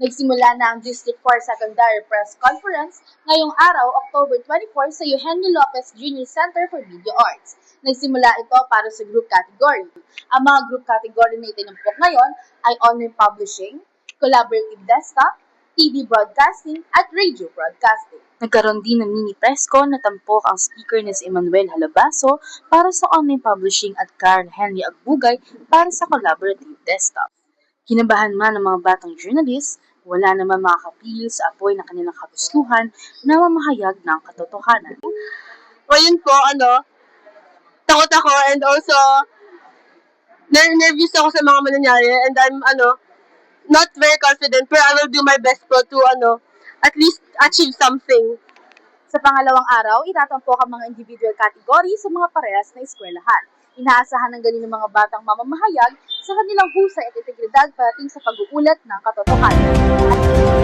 Nagsimula na ang District 4 Secondary Press Conference ngayong araw, October 24 sa Eugenio Lopez Jr. Center for Video Arts. Nagsimula ito para sa group category. Ang mga group category na itinampok ngayon ay online publishing, collaborative desktop, TV broadcasting, at radio broadcasting. Nagkaroon din ng mini presscon na tampok ang speaker na si Emmanuel Halabaso para sa online publishing at Karen Henry Agbugay para sa collaborative desktop. Kinabahan man ng mga batang journalist, wala naman makakapil sa apoy ng kanilang kagustuhan na mamahayag ng katotohanan. Ngayon po, ano, takot ako and also ner- nervous ako sa mga mangyayari and I'm, ano, not very confident pero I will do my best po to, ano, at least achieve something. Sa pangalawang araw, itatampok ang mga individual category sa mga parehas na eskwelahan. Inaasahan ng galing ng mga batang mamamahayag sa kanilang husay at integridad parating sa pag-uulat ng katotohanan. At